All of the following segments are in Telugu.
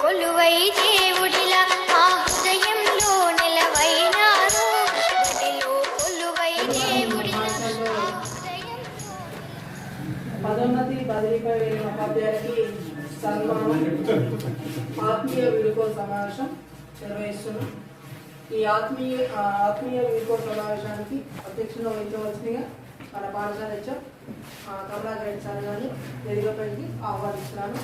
కొలువై దేవుడిలా మా హృదయంలో నిలవైనారు. గదిలో కొలువై దేవుడిలా పదోన్నతి బదిలీపై వెళ్ళిన ఉపాధ్యాయులకి సన్మానం ఆత్మీయ వీడుకో సమావేశం నిర్వహిస్తున్నాం. ఈ ఆత్మీయ ఆత్మీయ వీడుకో సమావేశానికి అధ్యక్షులు వహించవలసిందిగా మన పాఠశాల హెచ్ఎం కమలాకర్ సార్ గారిని వేదికపైకి ఆహ్వానిస్తున్నాను.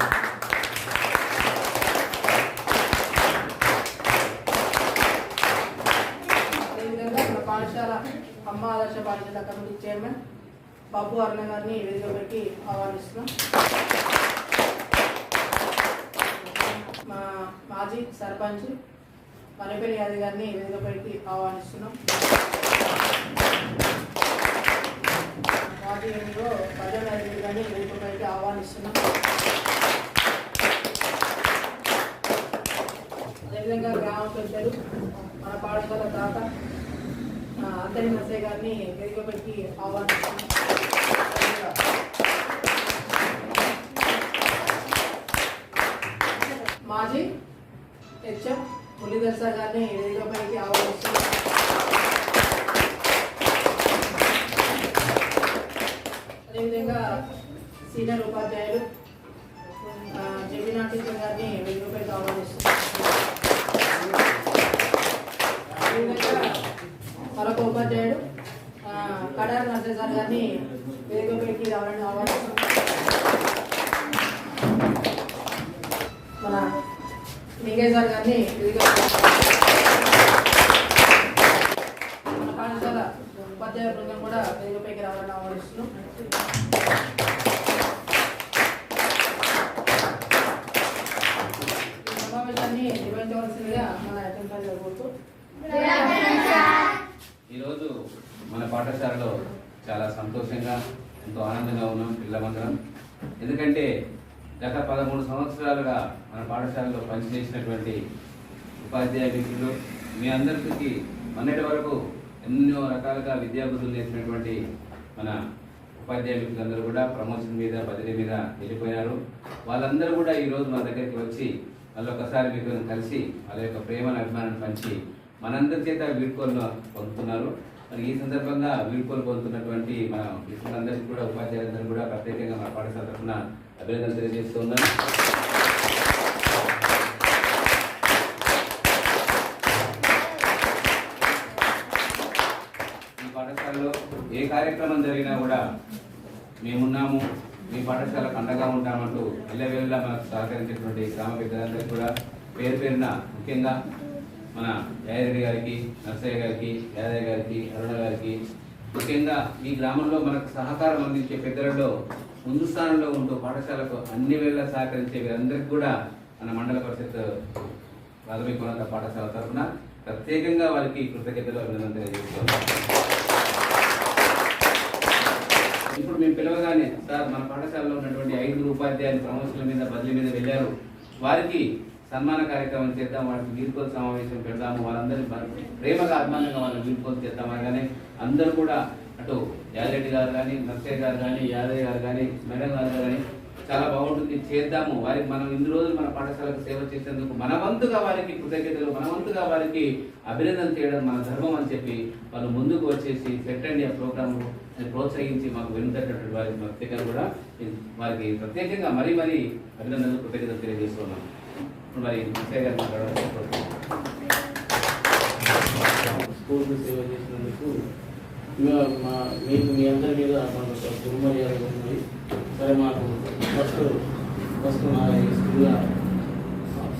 అమ్మ ఆదర్శ బాధ్యత కమిటీ చైర్మన్ బాబు అరుణ గారిని వేదికపైకి ఆహ్వానిస్తున్నాం. మా మాజీ సర్పంచ్ మరిపల్లి యాదవ్ గారిని వేదికపైకి ఆహ్వానిస్తున్నాం. మాజీ ఎంఈఓ ప్రజల రెడ్డి గారిని వేదికపైకి ఆహ్వానిస్తున్నాం. అదేవిధంగా గ్రామ పెద్దలు మన పాఠశాల దాత అంతరి నర్సయ్య గారిని వేదికపైకి ఆహ్వానిస్తున్నాం. మాజీ హెచ్ఎం మురళీధర్ సార్ గారిని వేదికపైకి ఆహ్వానిస్తున్నాం. అదేవిధంగా సీనియర్ ఉపాధ్యాయులు సార్ గారిని వేదికపైకి రావాలని ఆహ్వానిస్తున్నాం. మన లింగయ్య సార్ గారిని మన పాఠశాల ఉపాధ్యాయ బృందం కూడా వేదికపైకి రావాలని ఆహ్వానిస్తున్నాం. సమావేశాన్ని నిర్వహించవలసిందిగా మన అటెండ్ కోరుతూ ఈరోజు మన పాఠశాలలో చాలా సంతోషంగా ఎంతో ఆనందంగా ఉన్నాం పిల్లలందరం. ఎందుకంటే గత పదమూడు సంవత్సరాలుగా మన పాఠశాలలో పనిచేసినటువంటి ఉపాధ్యాయ మిత్రులు మీ అందరికీ మొన్నటి వరకు ఎన్నో రకాలుగా విద్యాబుద్ధులు నేర్చినటువంటి మన ఉపాధ్యాయ మిత్రులందరూ కూడా ప్రమోషన్ మీద బదిలీ మీద వెళ్ళిపోయారు. వాళ్ళందరూ కూడా ఈరోజు మన దగ్గరికి వచ్చి మళ్ళీ ఒకసారి మీకు కలిసి వాళ్ళ యొక్క ప్రేమను అభిమానాన్ని పంచి మనందరి చేత వీడ్కోలు పొందుతున్నారు. మరి ఈ సందర్భంగా వీడ్కోలు పొందుతున్నటువంటి మన మిత్రులందరికీ కూడా ఉపాధ్యాయులందరూ కూడా ప్రత్యేకంగా మన పాఠశాల తరఫున అభినందనలు తెలియజేస్తున్నాను. ఈ పాఠశాలలో ఏ కార్యక్రమం జరిగినా కూడా మేమున్నాము మీ పాఠశాలకు అండగా ఉంటామంటూ ఎల్లవేళ్ళ మనకు సహకరించినటువంటి గ్రామ పెద్దలందరికీ కూడా పేరు పేరున ముఖ్యంగా మన యాదగిరి గారికి నర్సయ్య గారికి యాదయ్య గారికి అరుణ గారికి ముఖ్యంగా ఈ గ్రామంలో మనకు సహకారం అందించే పెద్దలలో ముందు స్థానంలో ఉంటూ పాఠశాలకు అన్ని వేళ సహకరించే వీరందరికీ కూడా మన మండల పరిషత్ ప్రాథమికోన్నత పాఠశాల తరఫున ప్రత్యేకంగా వారికి కృతజ్ఞతలు అభినందన తెలియజేస్తున్నాం. ఇప్పుడు మేము పిలవగానే సార్ మన పాఠశాలలో ఉన్నటువంటి ఐదుగురు ఉపాధ్యాయులు ప్రమోషన్ల మీద బదిలీ మీద వెళ్ళారు. వారికి సన్మాన కార్యక్రమం చేద్దాం వారికి వీడ్కోలు సమావేశం పెడదాము వాళ్ళందరినీ ప్రేమగా అభిమానంగా వాళ్ళని వీడ్కోలు చేద్దాం అనగానే అందరూ కూడా అటు యాదరెడ్డి గారు కానీ నర్సయ్య గారు కానీ యాదయ్య గారు కానీ మేడం గారు కానీ చాలా బాగుంటుంది. చేద్దాము. వారికి మనం ఇన్ని రోజులు మన పాఠశాలకు సేవ చేసేందుకు మన వంతుగా వారికి కృతజ్ఞతలు మన వంతుగా వారికి అభినందన చేయడం మన ధర్మం అని చెప్పి వాళ్ళు ముందుకు వచ్చేసి సెట్ ఇండియా ప్రోగ్రామ్ ప్రోత్సహించి మాకు వెనుకటువంటి వారి ప్రత్యేకంగా కూడా వారికి ప్రత్యేకంగా మరీ మరీ అభినందనలు కృతజ్ఞతలు తెలియజేస్తున్నాం మరి ముఖ్య గారు మాట్లాడాలి స్కూల్ సేవ చేసినందుకు మా- మీకు మీ అందరి మీద మాకు ఒక గురుమర్యాద ఉంది. సరే మాకు ఫస్ట్ ఫస్ట్ మా ఈ స్కూల్లో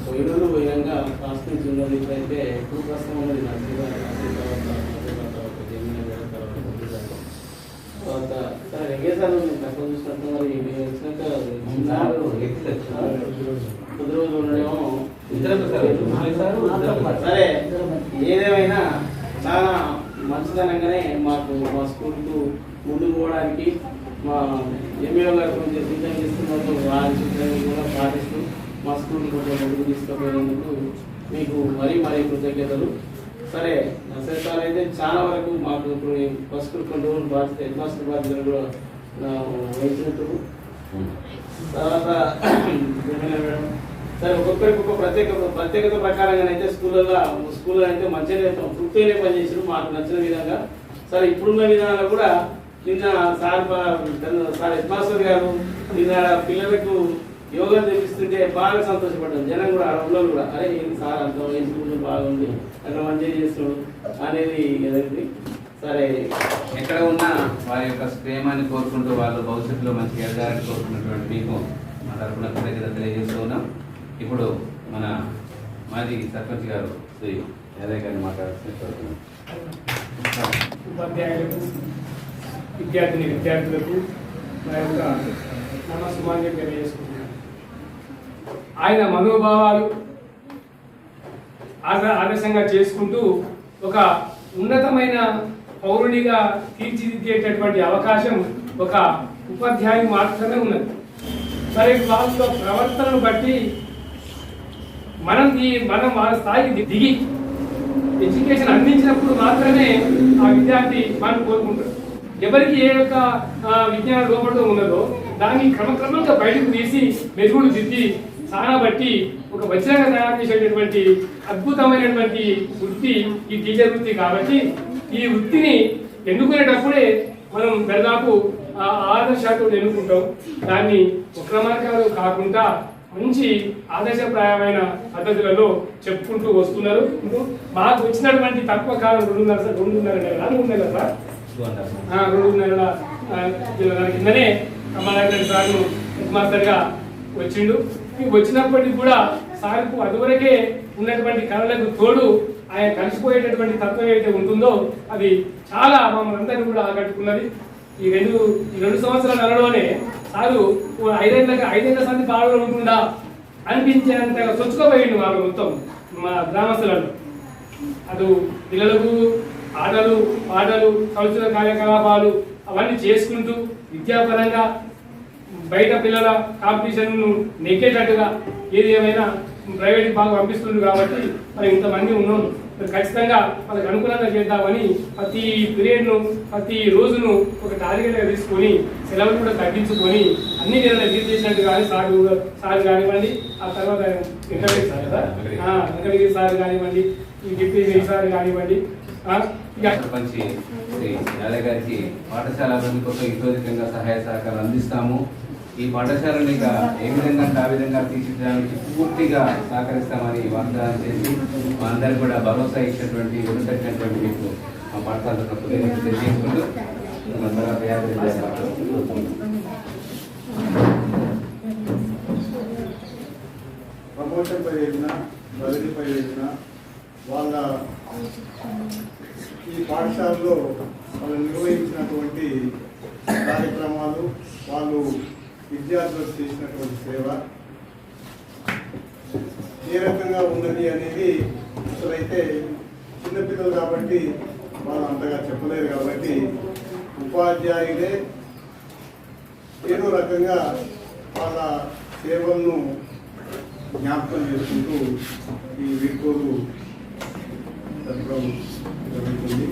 పోయినలు పోయినాక ఫస్ట్ నుంచి అయితే ఎక్కువ కష్టం ఉన్నది. నా నర్సింగ్ తర్వాత తర్వాత సరే నేను తక్కువ చూసినట్టు మరి వచ్చినాక కొద్ది రోజులు ఉండడేమో సార్. ఏదేమైనా చాలా మంచిదనంగానే మాకు మా స్కూల్కు ముందుకు పోవడానికి మా ఎంఏఓ గారు కొంచెం సిద్ధం చేస్తున్నారు. వారి సూచనలు కూడా పాటిస్తూ మా స్కూల్ కొంచెం ముందుకు తీసుకుపోయినందుకు మీకు మరీ మరీ కృతజ్ఞతలు. సరే నర్సరీ సార్ అయితే చాలా వరకు మాకు ఇప్పుడు ఫస్ట్ కొన్ని రోజులు బాధ్యత హెడ్ మాస్టర్ బాధ్యతలు కూడా వహించినట్టు తర్వాత మేడం? సరే ఒక్కొక్కరికి ఒక ప్రత్యేక ప్రత్యేకత ప్రకారంగానైతే స్కూళ్ళల్లో స్కూల్లో అయితే మంచిగానే తృప్తిగానే పనిచేసారు మాకు నచ్చిన విధంగా. సరే ఇప్పుడున్న విధానంలో కూడా నిన్న సార్ సార్ హెడ్ మాస్టర్ గారు నిన్న పిల్లలకు యోగా తెప్పిస్తుంటే బాగా సంతోషపడ్డాం. జనం కూడా ఆ పిల్లలు కూడా అరే ఏం సార్ అంత? వేసుకుంటూ బాగుంది? అట్లా మంచిగా చేస్తున్నాడు? అనేది ఏదండి సరే. ఎక్కడ ఉన్నా వారి యొక్క ప్రేమాన్ని కోరుకుంటూ వాళ్ళు భవిష్యత్తులో మంచిగా ఎదగాలని కోరుకున్నటువంటి మీకు మా తరఫున కృతజ్ఞత తెలియజేస్తూ ఉన్నాం ఇప్పుడు మన మాజీ సర్పంచ్ గారు శ్రీ యాదయ్య గారిని మాట్లాడాల్సిన కోరుతున్నాం ఉపాధ్యాయులకు విద్యార్థిని విద్యార్థులకు నా యొక్క తెలియజేసుకుంటున్నాను. ఆయన మనోభావాలు ఆదర్శంగా చేసుకుంటూ ఒక ఉన్నతమైన పౌరునిగా తీర్చిదిద్దేటటువంటి అవకాశం ఒక ఉపాధ్యాయుడు మాత్రమే ఉన్నది. సరే వాళ్ళ ప్రవర్తనను బట్టి మనం ఈ మనం వాళ్ళ స్థాయికి దిగి ఎడ్యుకేషన్ అందించినప్పుడు మాత్రమే ఆ విద్యార్థి మనం కోరుకుంటాడు ఎవరికి ఏ యొక్క విజ్ఞాన లోపంలో ఉన్నదో దాన్ని క్రమక్రమంగా బయటకు తీసి మెరుగులు దిద్ది సానబట్టి ఒక వజ్రంగా తయారు చేసేటటువంటి అద్భుతమైనటువంటి వృత్తి ఈ టీచర్ వృత్తి కాబట్టి ఈ వృత్తిని ఎన్నుకునేటప్పుడే మనం దాదాపు ఆ ఆదర్శాలు ఎన్నుకుంటాం. దాన్ని వక్ర మార్గాలు కాకుండా మంచి ఆదర్శప్రాయమైన పద్ధతులలో చెప్పుకుంటూ వస్తున్నారు. ఇప్పుడు మాకు వచ్చినటువంటి తక్కువ కాలం రెండున్నర రెండున్నర నెలల? మూడు రెండున్నర ఆ, కిందనే కమలాకర్ సార్ను హెడ్ మాస్టర్గా వచ్చిండు. వచ్చినప్పటికీ కూడా సార్కు అదివరకే ఉన్నటువంటి కళలకు తోడు ఆయన కలిసిపోయేటటువంటి తత్వం ఏదైతే ఉంటుందో అది చాలా మమ్మల్ని అందరినీ కూడా ఆకట్టుకున్నది. ఈ రెండు ఈ రెండు సంవత్సరాల నెలలోనే సారు ఐదేళ్ళకి ఐదేళ్ళ సంది బాగా ఉంటుందా అనిపించేంత చొచ్చుకోపోయిండు వాళ్ళు మొత్తం మా గ్రామస్తులను. అటు పిల్లలకు ఆటలు పాటలు సంవత్సర కార్యకలాపాలు అవన్నీ చేసుకుంటూ విద్యాపరంగా బయట పిల్లల కాంపిటీషన్ నెగ్గేటట్టుగా ఏది ఏమైనా ప్రైవేట్ బాగా పంపిస్తుంది కాబట్టి మరి ఇంతమంది ఉన్నాం. మరి ఖచ్చితంగా వాళ్ళకి అనుకూలంగా చేద్దామని ప్రతి పీరియడ్ను ప్రతి రోజును ఒక టార్గెట్గా తీసుకొని సెలవులు కూడా తగ్గించుకొని అన్ని నెలలు తీర్చి చేసినట్టు కానీ సార్ సార్ కానివ్వండి ఆ తర్వాత వెంకటగిరి సార్ కదా? వెంకటగిరి. సార్ కానివ్వండి ఈ డిప్యూటీ సార్ కానివ్వండి సర్పంచి శ్రీ యాదయ్య గారికి పాఠశాల అభివృద్ధి కోసం ఇతోధికంగా సహాయ సహకారాలు అందిస్తాము. ఈ పాఠశాలను ఇక ఏ విధంగా ఆ విధంగా తీర్చిదిద్దడానికి పూర్తిగా సహకరిస్తామని వాగ్దానం చేసి మా అందరికి కూడా భరోసా ఇచ్చినటువంటి ఉన్నటువంటి మీకు మా పాఠశాల తరఫున కృతజ్ఞతలు తెలియజేసుకుంటూ మన తర్వాత ప్రమోషన్ పై వెళ్ళిన బదిలీపై వెళ్ళిన వాళ్ళ ఈ పాఠశాలలో వాళ్ళు నిర్వహించినటువంటి కార్యక్రమాలు వాళ్ళు విద్యార్థులకు చేసినటువంటి సేవ ఏ రకంగా ఉన్నది అనేది అసలైతే చిన్నపిల్లలు కాబట్టి వాళ్ళు అంతగా చెప్పలేరు కాబట్టి ఉపాధ్యాయులే ఏదో రకంగా వాళ్ళ సేవలను జ్ఞాపకం చేసుకుంటూ ఈ వీడ్కోలు జరుగుతుంది.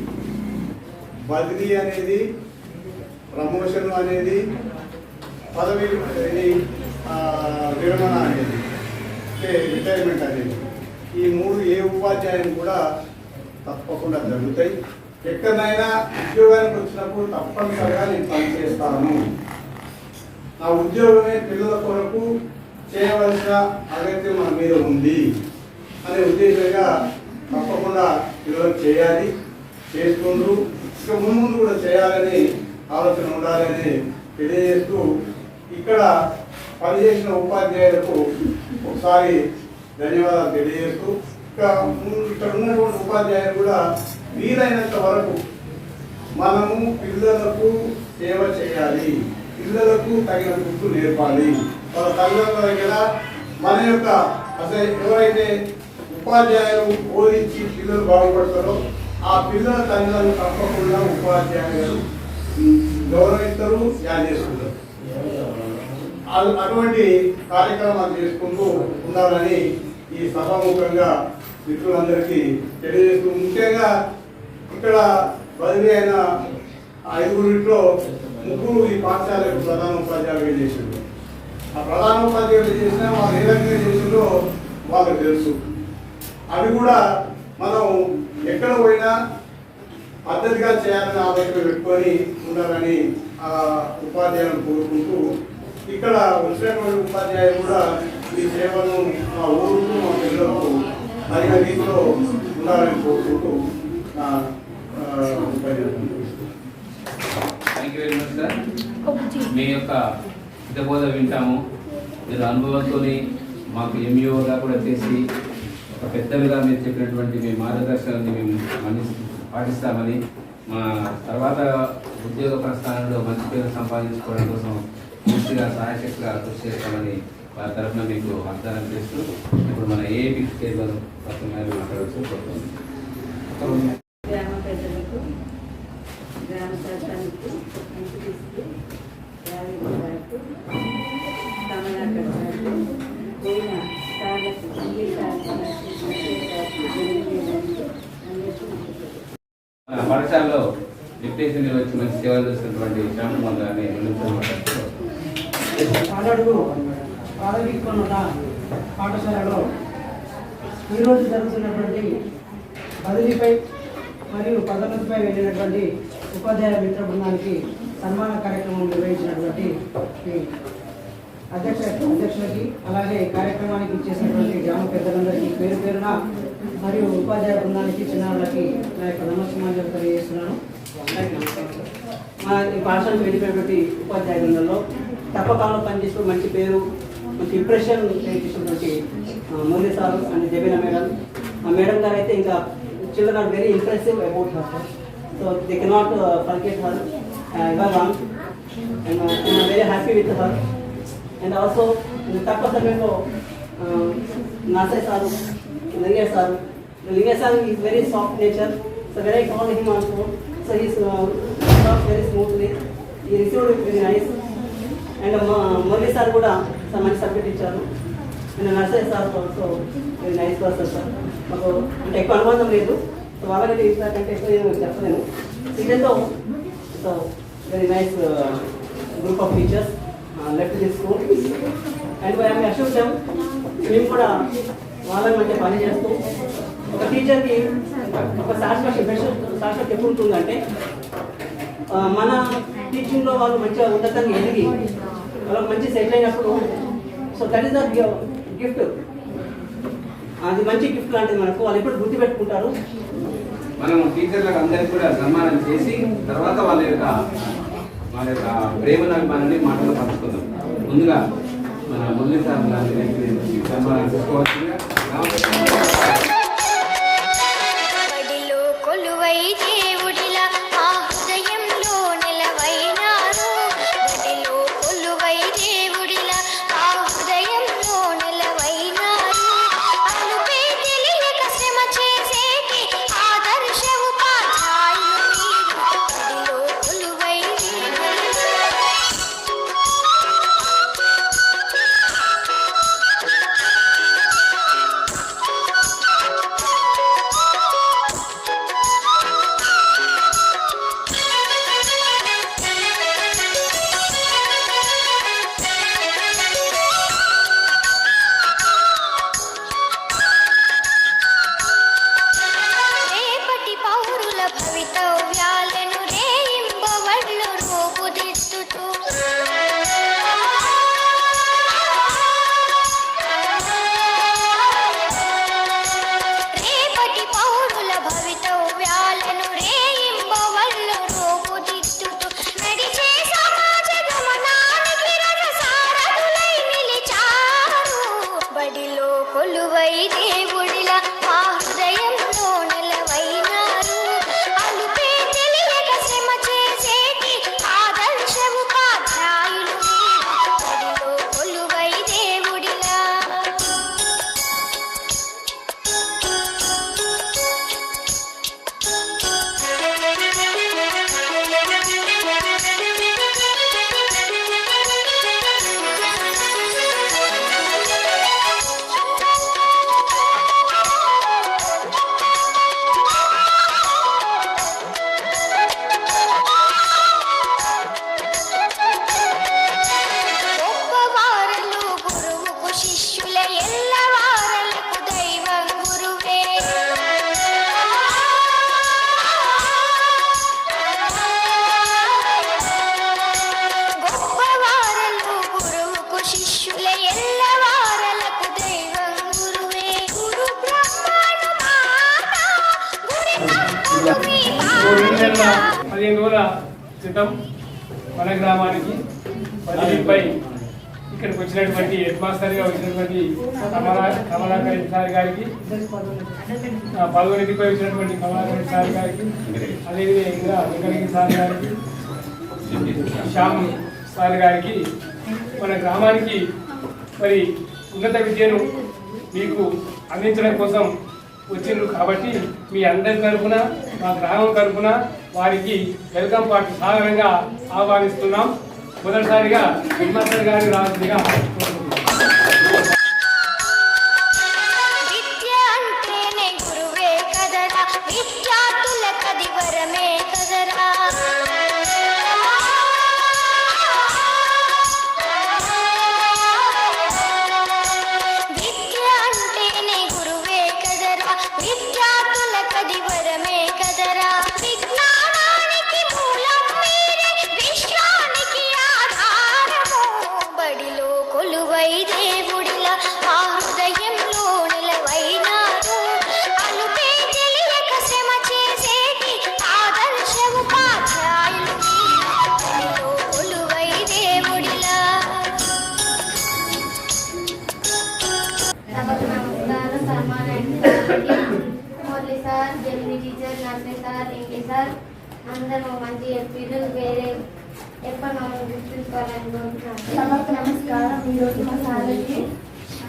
బదిలీ అనేది ప్రమోషన్ అనేది పదవి విరమణ అనేది అంటే రిటైర్మెంట్ అనేది. ఈ మూడు ఏ ఉపాధ్యాయులు కూడా తప్పకుండా జరుగుతాయి. ఎక్కడైనా ఉద్యోగానికి వచ్చినప్పుడు తప్పనిసరిగా నేను పనిచేస్తాను నా ఉద్యోగమే పిల్లల కొరకు చేయవలసిన అగత్యం మన మీద ఉంది అనే ఉద్దేశంగా తప్పకుండా పిల్లలకు చేయాలి. చేసుకుంటూ ఇక ముందు కూడా చేయాలని ఆలోచన ఉండాలని తెలియజేస్తూ ఇక్కడ పనిచేసిన ఉపాధ్యాయులకు ఒకసారి ధన్యవాదాలు తెలియజేస్తూ ఇంకా ముందు ఇక్కడ ఉన్నటువంటి ఉపాధ్యాయులు కూడా వీలైనంత వరకు మనము పిల్లలకు సేవ చేయాలి. పిల్లలకు తగిన గుర్తు నేర్పాలి. వాళ్ళ తల్లిదండ్రుల దగ్గర మన యొక్క అసలు ఎవరైతే ఉపాధ్యాయులు బోధించి పిల్లలు బాగుపడతారో ఆ పిల్లల తల్లిదండ్రులు తప్పకుండా ఉపాధ్యాయులు గౌరవిస్తారు ధ్యానం చేసుకుంటారు. అటువంటి కార్యక్రమాలు చేసుకుంటూ ఉండాలని ఈ సభాముఖంగా మిత్రులందరికీ తెలియజేస్తూ ముఖ్యంగా ఇక్కడ బదిలీ అయిన ఐదుగురిలో ముగ్గురు ఈ పాఠశాలకు ప్రధాన ఉపాధ్యాయులు చేసిండ్రు? ఆ ప్రధాన ఉపాధ్యాయులు చేసినా వాళ్ళు ఏ రకంగా చేసిందో వాళ్ళకి తెలుసు. అవి కూడా మనం ఎక్కడ పోయినా పద్ధతిగా చేయాలని ఆలోచన పెట్టుకొని ఉండాలని ఆ ఉపాధ్యాయులను కోరుకుంటూ ఇక్కడ వచ్చినటువంటి ఉపాధ్యాయులు కూడా ఈ సేవను మా ఊరుకు మా పిల్లలకు తగిన రీతిలో ఉండాలని కోరుకుంటూ thank you very much sir మీ యొక్క హితబోధ వింటాము. మీరు అనుభవంతో మాకు ఎంఈఓగా కూడా చేసి పెద్దలుగా మీరు చెప్పినటువంటి మీ మార్గదర్శనాన్ని మేము మన్ని పాటిస్తామని మా తర్వాత ఉద్యోగ ప్రస్థానంలో మంచి పేరు సంపాదించుకోవడం కోసం పూర్తిగా సహాయశక్తిగా కృషి చేస్తామని వారి తరఫున మీకు వాగ్దానం చేస్తూ ఇప్పుడు మన ఏపీ చైర్మన్ పక్కన మాట్లాడవచ్చు. కోరుతుంది డిప్యూటేషన్ వచ్చి మంచి సేవలు చేస్తున్నటువంటి శ్యామకుమార్ గారిని నిమిషం పాలడుగు ప్రాథమికోన్నత పాఠశాలలో ఈరోజు జరుగుతున్నటువంటి బదిలీపై మరియు పదోన్నతిపై వెళ్ళినటువంటి ఉపాధ్యాయ మిత్ర బృందానికి సన్మాన కార్యక్రమం నిర్వహించినటువంటి అధ్యక్ష అధ్యక్షులకి అలాగే కార్యక్రమానికి ఇచ్చేసినటువంటి గ్రామ పెద్దలందరికీ పేరు పేరున మరియు ఉపాధ్యాయ బృందానికి చిన్నారులకి నా యొక్క నమస్కారం తెలియజేస్తున్నాను. మా ఈ పాఠశాలకు వెళ్ళిపోయినటువంటి ఉపాధ్యాయులలో తప్పకాలంలో పనిచేస్తూ మంచి పేరు మంచి ఇంప్రెషన్ చేసినటువంటి Murali sir and Jabeena madam. ఆ మేడం గారు అయితే ఇంకా children are very impressive about her sir so they cannot forget her ever and very happy with her and also తక్కువ సమయంలో నాసే sir Linge sir. Linge sir is very soft nature so very call him also so is very smoothly he received very nice and Murali sir కూడా మంచి సబ్జెక్ట్ ఇచ్చారు. And nursery sir also very nice person sir మాకు అంటే ఎక్కువ అనుబంధం లేదు. సో వాళ్ళకి ఇస్తాకంటే ఎక్కువ నేను చెప్పలేను ఇదేంతో so very nice group of teachers left the school and మేము అష్యూర్ మేము కూడా వాళ్ళని మంచిగా పని చేస్తూ ఒక టీచర్కి ఒక శాశ్వత బెస్ట్ ఎప్పుడు ఉంటుందంటే మన టీచింగ్లో వాళ్ళు మంచిగా ఉన్నతంగా ఎదిగి వాళ్ళకి మంచి సెటిల్ అయినప్పుడు so that is the gift అది మంచి గిఫ్ట్ లాంటిది మనకు. వాళ్ళు ఎప్పుడు గుర్తుపెట్టుకుంటారు మనం టీచర్లకు అందరికి కూడా సన్మానం చేసి తర్వాత వాళ్ళ యొక్క వాళ్ళ యొక్క ప్రేమను అభిమానాన్ని మాటలు పంచుకుందాం. ముందుగా మన మురళీ సార్ గారిని సన్మానం చేసుకోవాల్సిందిగా Thank you. మన గ్రామానికి పదిపై ఇక్కడికి వచ్చినటువంటి హెడ్ మాస్టర్గా వచ్చినటువంటి కమలాకర్ సార్ గారికి పాల్గొనేదిపై వచ్చినటువంటి కమలాకర్ సార్ గారికి అదేవిధంగా వెంకటరెడ్డి సార్ గారికి శ్యామ్ సార్ గారికి మన గ్రామానికి మరి ఉన్నత విద్యను మీకు అందించడం కోసం వచ్చిండ్రు కాబట్టి మీ అందరి తరఫున మా గ్రామం తరఫున వారికి వెల్కమ్ పార్టీ సాధారణంగా ఆహ్వానిస్తున్నాం. మొదటిసారిగా విమర్శలు గారి రాజుగా మంచి ఎంపీలు వేరే సభకు నమస్కారం. ఈరోజు మా సార్కి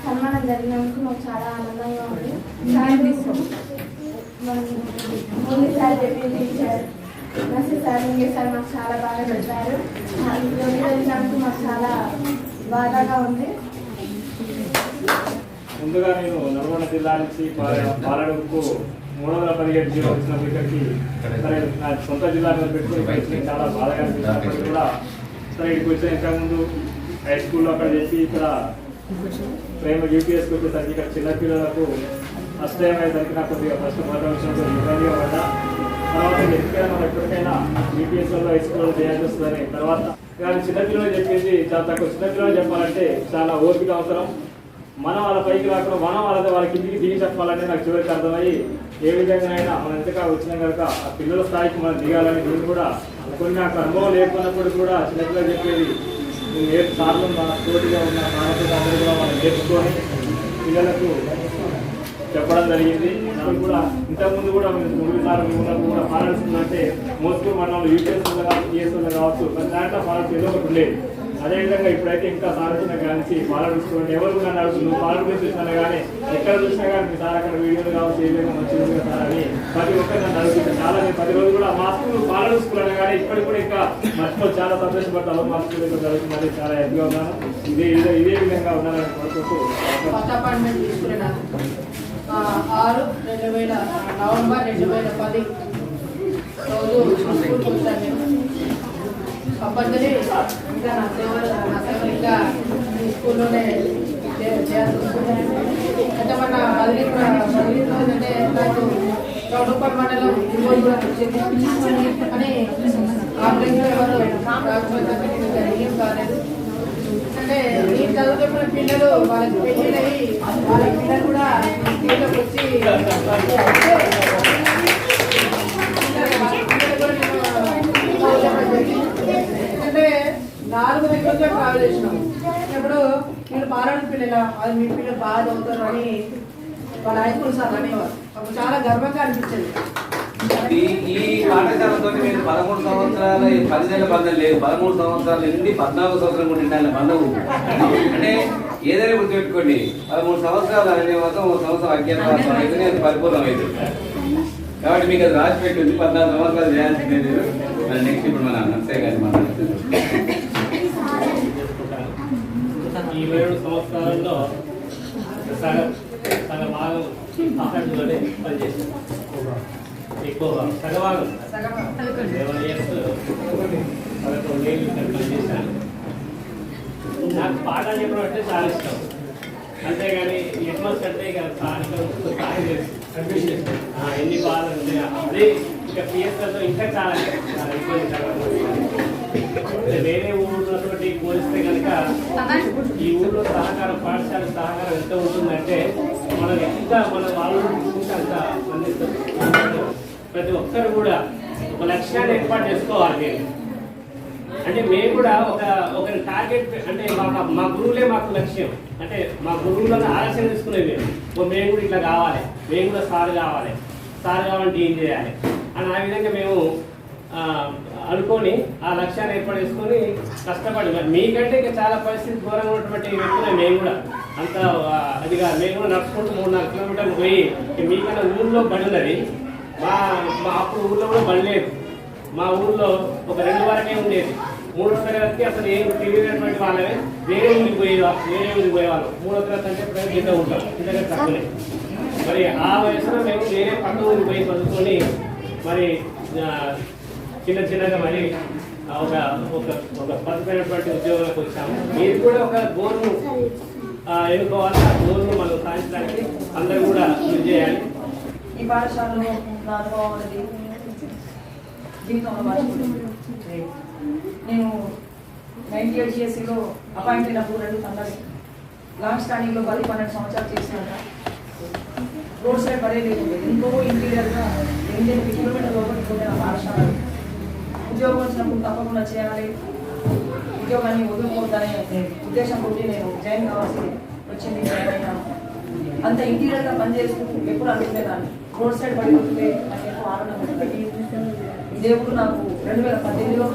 సన్మానం జరిగినందుకు మాకు చాలా ఆనందంగా ఉంది. సార్ ముందు సార్ చెప్పి టీచర్ నర్సి సార్ ఇంకే సార్ మాకు చాలా బాగా చెప్పారు. ఈరోజు వెళ్ళినందుకు మాకు చాలా బాధాగా ఉంది. ముందుగా నేను నల్గొండ జిల్లా నుంచి పాలడుకు మూడు వందల పదిహేడు జీరో వచ్చినప్పుడు ఇక్కడికి సరే నా సొంత జిల్లా మీద పెట్టుకుని చాలా బాధగా అనిపించినప్పటికీ కూడా సరే ఇక్కడికి వచ్చిన ఇంతకుముందు హై స్కూల్లో అక్కడ చేసి ఇక్కడ ప్రేమ యూపీఎస్కి వచ్చేసరికి ఇక్కడ చిన్నపిల్లలకు ఫస్ట్ టైం అయ్యేసరికి నాకు కొద్దిగా ఫస్ట్ మొదటి విషయంలో ఇబ్బందిగా పడ్డా. తర్వాత ఎప్పటికైనా మనం ఎప్పటికైనా యూపీఎస్లో హై స్కూల్లో చేయాల్సి వస్తుందని తర్వాత కానీ చిన్నపిల్లలు చెప్పింది చాలా తక్కువ చిన్నపిల్లలు చెప్పాలంటే చాలా ఓపిక అవసరం. మనం వాళ్ళ పైకి రాకుండా మనం వాళ్ళ వాళ్ళ కిందికి దిగి చెప్పాలంటే నాకు చివరికి అర్థమయ్యి ఏ విధంగా అయినా మనం ఎంతగా వచ్చినా కనుక ఆ పిల్లల స్థాయికి మనం దిగాలని నేను కూడా కొన్ని నాకు అనుభవం లేకున్నప్పుడు కూడా చిన్నపిల్లలు చెప్పేది నేను ఏ సార్లు మన తోటిగా ఉన్న మానసిక అందరూ కూడా మనం నేర్చుకొని పిల్లలకు చెప్పడం జరిగింది. నాకు కూడా ఇంతకుముందు కూడా మేము తొమ్మిది సార్లు ఉన్నప్పుడు కూడా ఫారెన్స్ అంటే మోస్కూర్ మండలంలో యూపీఎస్ ఈఎస్ఎల్ కావచ్చు మరి దాంట్లో ఫారెన్స్ ఏదో ఒకటి ఉండేది. అదేవిధంగా ఇప్పుడైతే ఇంకా సార్ వచ్చిన కానీ ఫారెన్ చూసుకోండి ఎవరు కూడా అడుగుతుంది నువ్వు గురించి చూసినా కానీ ఎక్కడ చూసినా కానీ మీ సార్ అక్కడ వీడియోలు కావచ్చు ఏదైనా విధంగా సార్ అని ప్రతి ఒక్కరు నన్ను అడుగుతుంది చాలా పది రోజులు కూడా మా స్కూల్ ఫారెన్ చూసుకున్నాను కానీ ఇప్పటికి కూడా ఇంకా మర్చిపో చాలా సంతోషపడతాను మా స్కూల్ ఇక్కడ జరుగుతుంది చాలా హ్యాపీగా ఉన్నాను. ఇదే ఇదే ఇదే విధంగా ఉన్నానని కోరుకుంటూ కొత్త అపాయింట్మెంట్ తీసుకున్నాను. ఆరు రెండు వేల నవంబర్ రెండు వేల పది రోజు స్కూల్కి ఇంకా నా సేవలు నా సేవలు ఇంకా ఈ స్కూల్లోనే చే- చేయాల్సి వస్తుంది అయితే మన బదిలీ కూడా బదిలీ అంటే నాకు చౌడపల్లి మండలం ఇంకోటి కూడా వచ్చింది అని కాంగ్రెస్ ఎవరు రాకపోతే ఏం కాలేదు అంటే నేను చదువుతున్న పిల్లలు వాళ్ళకి పెళ్ళినవి వాళ్ళ పిల్లలు కూడా స్కూల్లోకి వచ్చి నాలుగు దగ్గరలో ట్రావెల్ చేసినాం. ఇప్పుడు నేను పారాయణ పిల్లల అది మీ పిల్లలు బాగా చదువుతారు అని వాళ్ళ హై సార్ అనేవారు. అప్పుడు చాలా గర్వంగా అనిపించింది. ఈ పాఠశాలతో మీరు పదమూడు సంవత్సరాల ఈ పది నెలల బంధం లేదు పదమూడు సంవత్సరాల నుండి పద్నాలుగు సంవత్సరం కూడా ఉండాలి బంధం అంటే ఏదైనా గుర్తుపెట్టుకోండి పదమూడు సంవత్సరాలు అనే మాత్రం ఒక సంవత్సరం అజ్ఞాతవాసం అయితే అది పరిపూర్ణం కాబట్టి మీకు అది రాసి పెట్టింది పద్నాలుగు సంవత్సరాలు చేయాల్సిందే లేదు నెక్స్ట్ ఇప్పుడు మన నర్సే గారి మాట్లాడుతుంది ఈ ఇరవై ఏడు సంవత్సరాల్లో సగం సగం భాగం ఆహారంలోనే పనిచేస్తాం ఎక్కువ సగభాగం. సెవెన్ ఇయర్స్ పదకొండు ఏళ్ళు ఇక్కడ పనిచేశాను. నాకు పాఠాలు చెప్పడం అంటే చాలా ఇష్టం. అంతేగాని ఎట్మస్ అంటే ఇక స్థానిక స్థాయి తెలుసు. ఆ, ఎన్ని బాధలు ఉన్నాయి. అదే ఇక పిఎస్ఎల్లో ఇంకా చాలా చాలా ఇబ్బంది అంటే వేరే ఊరు పోలిస్తే కనుక ఈ ఊళ్ళో సహకార పాఠశాల సహకారం ఎంత ఉంటుందంటే మనం ఎంత మన వాళ్ళు అంత అందిస్తాం. ప్రతి ఒక్కరు కూడా ఒక లక్ష్యాన్ని ఏర్పాటు చేసుకోవాలి అంటే మేము కూడా ఒక ఒకరి టార్గెట్ అంటే మా మా గురువులే మాకు లక్ష్యం. అంటే మా గురువులను ఆలోచన తీసుకునేది మేము. మేము కూడా ఇట్లా కావాలి. మేము కూడా సార్ కావాలి. సార్ కావాలంటే ఏం చేయాలి? అని ఆ విధంగా మేము అనుకొని ఆ లక్ష్యాన్ని ఏర్పాటు చేసుకొని కష్టపడి మరి మీకంటే ఇంకా చాలా పరిస్థితి ఘోరంగా ఉన్నటువంటి వ్యక్తులే మేము కూడా. అంత అదిగా మేము కూడా నడుచుకుంటూ మూడు నాలుగు కిలోమీటర్లు పోయి మీకన్నా ఊళ్ళో బండి ఉన్నది. మా మా అప్పుడు ఊళ్ళో కూడా బండి లేదు. మా ఊళ్ళో ఒక రెండు వరకే ఉండేది. మూడో తరగతికి అసలు ఏం తెలియనటువంటి వాళ్ళమే వేరే ఊరికి పోయే వేరే ఊరికి పోయేవాళ్ళం. మూడో తరగతి అంటే ఇప్పుడు కింద ఉంటాం కింద తక్కువనే. మరి ఆ వయసులో మేము వేరే పక్క ఊరికి పోయి చదువుకొని మరి చిన్న చిన్నగా మరి ఆ, ఒక ఒక ఒక పద్ధమైనటువంటి ఉద్యోగాలకు వచ్చాము. మీరు కూడా ఒక గోల్ను ఎన్నుకోవాలి. ఆ గోల్ను మనం సాధించడానికి అందరూ కూడా కృషి చేయాలి. ఈ పాఠశాలలో నా అనుభవం అనేది జీవితంలో నేను నైన్టీ ఎయిట్ జిఎస్సీలో అపాయింట్ అయినప్పుడు రెండు సందడి లాంగ్ స్టాండింగ్లో పది పన్నెండు సంవత్సరాలు చేసినాక రోడ్ సైడ్ పడే లేకుండా ఎంతో ఇంటీరియర్గా ఎనిమిది కిలోమీటర్ లోపలికి ఉండే నా పాఠశాల. ఉద్యోగం వచ్చినప్పుడు తప్పకుండా చేయాలి. ఉద్యోగాన్ని వదులుకోవద్దనే ఉద్దేశంతో నేను జాయిన్ కావాల్సి వచ్చింది. జాయిన్ అయినాను అంత ఇంటీరియర్గా పనిచేస్తూ ఎప్పుడు అనుకునేదాన్ని రోడ్ సైడ్ పడి వస్తే నాకు ఎక్కువ ఆనందం ఉంటుంది. దేవుడు నాకు రెండు వేల పద్దెనిమిదిలో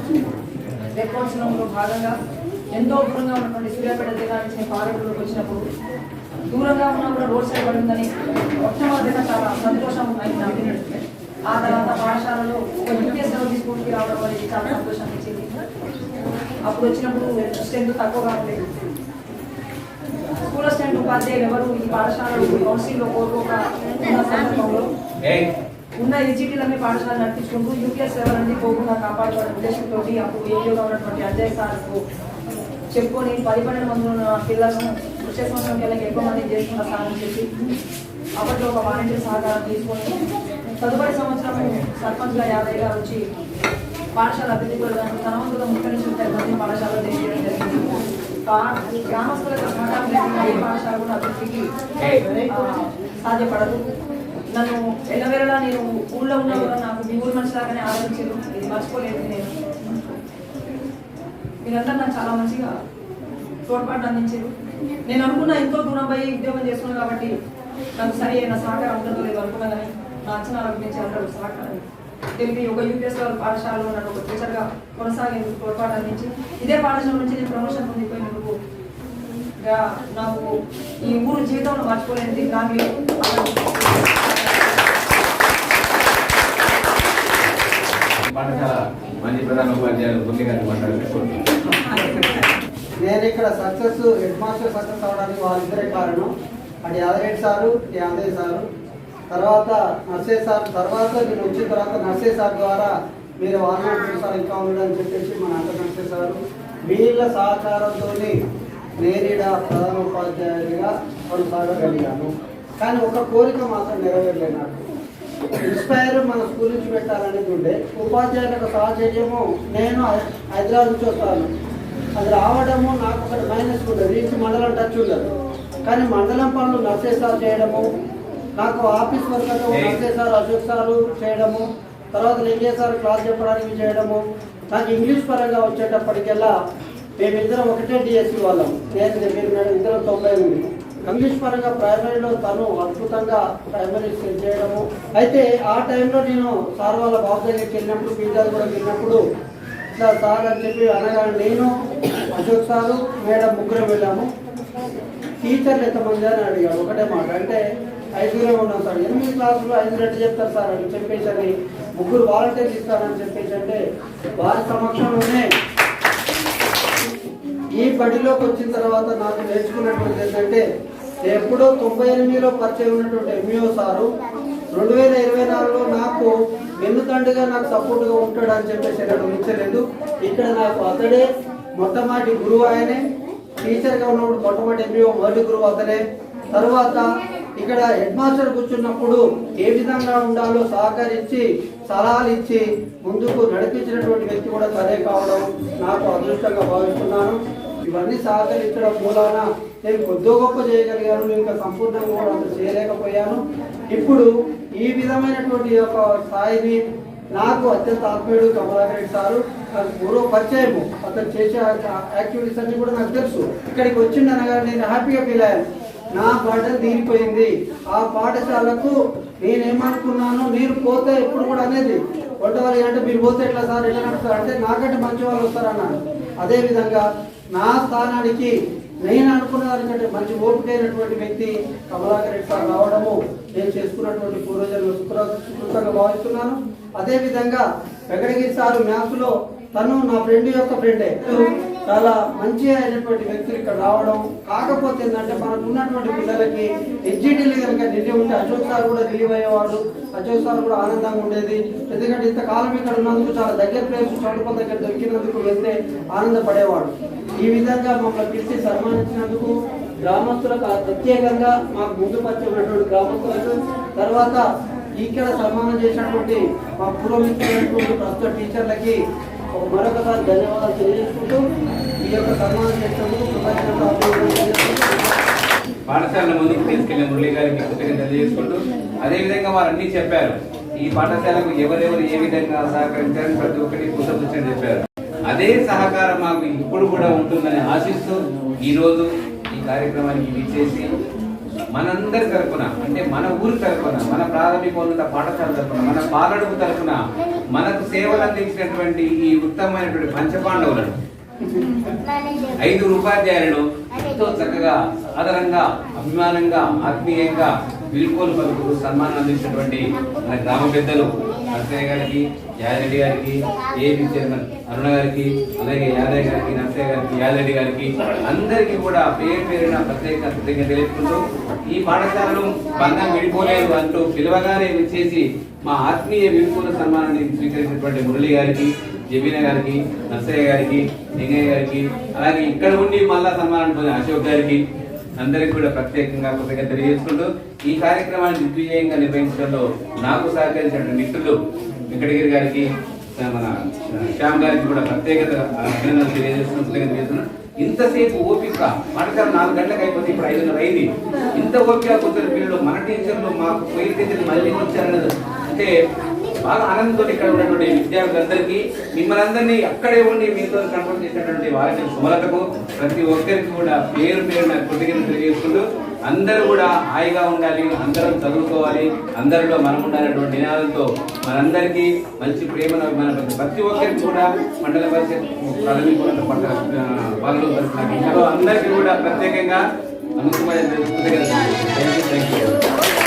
రెకార్డ్స్లో భాగంగా ఎంతో దూరంగా ఉన్నటువంటి సూర్యాపేట జిల్లా నుంచి నేను పాలకులకు వచ్చినప్పుడు దూరంగా ఉన్నా కూడా రోడ్ సైడ్ పడిందని మొట్టమొదటిగా చాలా సంతోషం అయింది నాకు. ఆ తర్వాత పాఠశాలలో ఒక యూపీఎస్ లెవెల్ స్కూల్కి రావడం అనేది చాలా సంతోషం ఇచ్చింది అప్పుడు వచ్చినప్పుడు స్ట్రెంత్ తక్కువగా ఉండేది స్కూల్ అసిస్టెంట్ ఉపాధ్యాయులు ఎవరు? ఈ పాఠశాలలో కౌన్సిల్లో కోరుకోక ఉన్న సందర్భంలో ఉన్న పాఠశాల నడిపించుకుంటూ యూపీఎస్ లెవెల్ అనేది పోకుండా కాపాడుకోవడం ఉద్దేశంతో అప్పుడు ఏయోగా ఉన్నటువంటి అజయ్ సార్కు చెప్పుకొని పది పన్నెండు మంది ఉన్న పిల్లలను వచ్చే సంవత్సరం ఎక్కువ మంది చేసుకున్న సార్ చెప్పి అప్పట్లో ఒక వాలంటీర్ సహకారం తీసుకొని తదుపరి సంవత్సరం సర్పంచ్గా యాదయ్య గారు వచ్చి పాఠశాల అభివృద్ధి కొరకు తన వంతుగా ముప్పై నుంచి ముప్పై మంది పాఠశాలలో జరిగింది. కా- సహకారం లేకుండా ఏ పాఠశాల కూడా అభివృద్ధికి సాధ్యపడదు. నన్ను ఎల్లవేళలా నేను ఊళ్ళో ఉన్నా కూడా నాకు మీ ఊరు మనిషిలాగానే ఆలోచించారు ఇది మర్చిపోలేదు నేను. మీరందరూ నాకు చాలా మంచిగా తోడ్పాటు అందించారు. నేను అనుకున్న ఎంతో దూరం పోయి ఉద్యోగం చేస్తున్నాను కాబట్టి నాకు సరి అయిన సహకారం ఉంటుందో లేదో అనుకున్నా కానీ నా అంచనాలకు మించి అందరూ సహకారం తెలిపి ఒక యూపీఎస్ పాఠశాలలో నన్ను ఒక టీచర్గా కొనసాగేందుకు తోడ్పాటు అందించి ఇదే పాఠశాల నుంచి నేను ప్రమోషన్ పొందిపోయినందుకు నాకు ఈ ఊరు జీవితంలో మర్చిపోలేనిది. పాఠశాల మంచి ప్రధాన ఉపాధ్యాయులు మాట్లాడుకుంటున్నాను నేను ఇక్కడ సక్సెస్ హెడ్ మాస్టర్ సక్సెస్ అవడానికి వాళ్ళిద్దరే కారణం. అటు యాదరెడ్డి సారు యాందయ్య సారు తర్వాత నర్సే సార్ తర్వాత నేను వచ్చిన తర్వాత నర్సే సార్ ద్వారా మీరు వారణాసి సార్ ఇంకా ఉండడం చెప్పేసి మన అంత నర్సే సారు వీళ్ళ సహకారంతో నేను ప్రధాన ఉపాధ్యాయుడిగా కొనసాగగలిగాను. కానీ ఒక కోరిక మాత్రం నెరవేరలేదు నాకు. ఇన్స్పైర్ మన స్కూల్ నుంచి పెట్టాలనేది ఉండే. ఉపాధ్యాయులకు సహచర్యము నేను హైదరాబాద్ నుంచి వస్తాను. అది రావడము నాకు ఒకటి మైనస్ ఉండదు. రీచ్ మండలం టచ్ ఉండదు. కానీ మండలం పనులు నర్సే సార్ చేయడము నాకు ఆఫీస్ వర్క్ అంటే నర్సే సార్ అశోక్ సారు చేయడము తర్వాత లింగే సార్ క్లాస్ చెప్పడానికి చేయడము నాకు ఇంగ్లీష్ పరంగా వచ్చేటప్పటికెల్లా మేమిద్దరం ఒకటే డిఎస్సి వాళ్ళం. నేను మీరు మేడం ఇద్దరం తొంభై ఎనిమిది. ఇంగ్లీష్ పరంగా ప్రైమరీలో తను అద్భుతంగా ప్రైమరీ చేయడము. అయితే ఆ టైంలో నేను సార్ వాళ్ళ బాబు దగ్గరికి వెళ్ళినప్పుడు పీజాలు కూడా వెళ్ళినప్పుడు ఇట్లా సార్ అని చెప్పి అనగా నేను అశోక్ సారు మేడం ముగ్గురం వెళ్ళాము. టీచర్లు ఎంతమంది అని అడిగాడు ఒకటే మాట. అంటే ఐదుగురే ఉన్నాం సార్. ఎనిమిది క్లాసులు ఐదు రెడ్డి చెప్తారు సార్ అని చెప్పేసి అని ముగ్గురు వాలంటీర్స్ ఇస్తారని చెప్పేసి అంటే వారి సమక్షంలోనే ఈ బడిలోకి వచ్చిన తర్వాత నాకు నేర్చుకున్నటువంటి ఏంటంటే ఎప్పుడో తొంభై ఎనిమిదిలో పరిచయం ఉన్నటువంటి ఎంఈఓ సారు రెండు వేల ఇరవై నాలుగులో నాకు వెన్నుతండుగా నాకు సపోర్ట్గా ఉంటాడు అని చెప్పేసి నేను ఉంచలేదు ఇక్కడ నాకు అతడే మొట్టమొదటి గురువు ఆయనే. టీచర్గా ఉన్నప్పుడు మొట్టమొదటి ఎంఈఓ మొదటి గురువు అతనే. తర్వాత ఇక్కడ హెడ్ మాస్టర్ కూర్చున్నప్పుడు ఏ విధంగా ఉండాలో సహకరించి సలహాలు ఇచ్చి ముందుకు నడిపించినటువంటి వ్యక్తి కూడా సరే కావడం నాకు అదృష్టంగా భావిస్తున్నాను. ఇవన్నీ సహకరించడం మూలాన నేను కొద్ది గొప్ప చేయగలిగాను. ఇంకా సంపూర్ణంగా కూడా అంత చేయలేకపోయాను. ఇప్పుడు ఈ విధమైనటువంటి యొక్క స్థాయిని నాకు అత్యంత ఆత్మీయుడు కమలాకర్ సారు నాకు పూర్వ పరిచయము అతను చేసే యాక్టివిటీస్ అన్ని కూడా నాకు తెలుసు. ఇక్కడికి వచ్చిండనగా నేను హ్యాపీగా ఫీల్ అయ్యాను. నా పాట తీరిపోయింది. ఆ పాఠశాలకు నేనేమనుకున్నాను మీరు పోతే ఎప్పుడు కూడా అనేది వంటవారి అంటే మీరు పోతే ఎట్లా సార్? ఎట్లా నడుస్తారు? అంటే నాకంటే మంచి వాళ్ళు వస్తారన్నాను అదేవిధంగా నా స్థానానికి నేను అనుకున్న దానికంటే మంచి ఓపికైనటువంటి వ్యక్తి కమలాకర్ రెడ్డి సార్ రావడము నేను చేసుకున్నటువంటి పూర్వజన్మ సుకృతంగా భావిస్తున్నాను. అదేవిధంగా వెంకటగిరి సారు మ్యాథ్స్లో తను నా ఫ్రెండ్ యొక్క ఫ్రెండే. చాలా మంచి అయినటువంటి వ్యక్తులు ఇక్కడ రావడం కాకపోతే ఏంటంటే మనకు ఉన్నటువంటి పిల్లలకి హెచ్జిటీలు కనుక ఢిల్లీ ఉంటే అశోక్ సార్ కూడా రిలీవ్ అయ్యేవాడు అశోక్ సార్ కూడా ఆనందంగా ఉండేది. ఎందుకంటే ఇంతకాలం ఇక్కడ ఉన్నందుకు చాలా దగ్గర ప్లేస్ చదువుకున్న దగ్గర దొరికినందుకు వెళ్తే ఆనందపడేవాడు. ఈ విధంగా మమ్మల్ని పిలిచి సన్మానించినందుకు గ్రామస్తులకు ప్రత్యేకంగా మాకు ముందు పరిచయం గ్రామస్తులకు తర్వాత ఇక్కడ సన్మానం చేసినటువంటి మా పూర్వమిత్రులైనటువంటి ప్రస్తుత టీచర్లకి మరొకసారి ధన్యవాదాలు తెలియజేసుకుంటూ ఈ యొక్క సన్మానం పాఠశాలను ముందుకు తీసుకెళ్ళిన మురళి గారికి కృతజ్ఞత తెలియజేసుకుంటూ అదేవిధంగా వారు అన్ని చెప్పారు. ఈ పాఠశాలకు ఎవరెవరు ఏ విధంగా సహకరించారని ప్రతి ఒక్కటి కుసపుచ్చని చెప్పారు. అదే సహకారం మాకు ఇప్పుడు కూడా ఉంటుందని ఆశిస్తూ ఈరోజు ఈ కార్యక్రమానికి విచ్చేసి మనందరి తరపున అంటే మన ఊరి తరపున మన ప్రాథమికోన్నత పాఠశాల తరపున మన పాలడుగు తరపున మనకు సేవలు అందించినటువంటి ఈ ఉత్తమమైనటువంటి పంచపాండవులను ఐదు ఉపాధ్యాయులను ఎంతో చక్కగా ఆదరంగా అభిమానంగా ఆత్మీయంగా వీడ్కోలు పలుకు సన్మానం అందించినటువంటి మన గ్రామ పెద్దలు నర్సయ్య గారికి యాదరెడ్డి గారికి ఏపీ చైర్మన్ అరుణ గారికి అలాగే యాదయ్య గారికి నర్సయ్య గారికి యాదరెడ్డి గారికి అందరికీ కూడా పేరు పేరున ప్రత్యేక కృతజ్ఞత తెలుపుకుంటూ ఈ పాఠశాలను బంధం విడిపోలేదు అంటూ పిలవగానే విచ్చేసి మా ఆత్మీయ వీడ్కోలు సన్మానాన్ని స్వీకరించినటువంటి మురళి గారికి జమీన గారికి నర్సయ్య గారికి లింగయ్య గారికి అలాగే ఇక్కడ ఉండి మళ్ళా సన్మానం పొందిన అశోక్ గారికి అందరికి కూడా ప్రత్యేకంగా కృతజ్ఞత తెలియజేసుకుంటూ ఈ కార్యక్రమాన్ని దిగ్విజయంగా నిర్వహించడంలో నాకు సహకరించిన మిత్రులు వెంకటగిరి గారికి మన శ్యామ్ గారికి కూడా ప్రత్యేకత అభినందనలు తెలియజేస్తున్నాను కృతజ్ఞత తెలియజేస్తున్నాను. ఇంతసేపు ఓపిక పాఠశాల నాలుగు గంటలకు అయిపోతే ఇప్పుడు ఐదున్నర అయింది. ఇంత ఓపిక కూర్చొని పిల్లలు మన టీచర్లు మాకు పోయి టీచర్లు మళ్ళీ వచ్చారన్నది అంటే బాగా ఆనందంతో ఇక్కడ ఉన్నటువంటి విద్యార్థులందరికీ మిమ్మల్ని అందరినీ అక్కడే ఉండి మీతో కన్ఫర్మ్ చేసినటువంటి వారికి సుమలతకు ప్రతి ఒక్కరికి కూడా పేరు పేరు నాకు కృతజ్ఞత తెలియజేసుకుంటూ అందరూ కూడా హాయిగా ఉండాలి అందరం చదువుకోవాలి అందరిలో మనం ఉండాలనేటువంటి నినాదంతో మనందరికీ మంచి ప్రేమను ప్రతి ఒక్కరికి కూడా మండల పరిషత్ ప్రాథమిక మండల వాళ్ళు అందరికీ కూడా ప్రత్యేకంగా నమస్కారం థ్యాంక్ యూ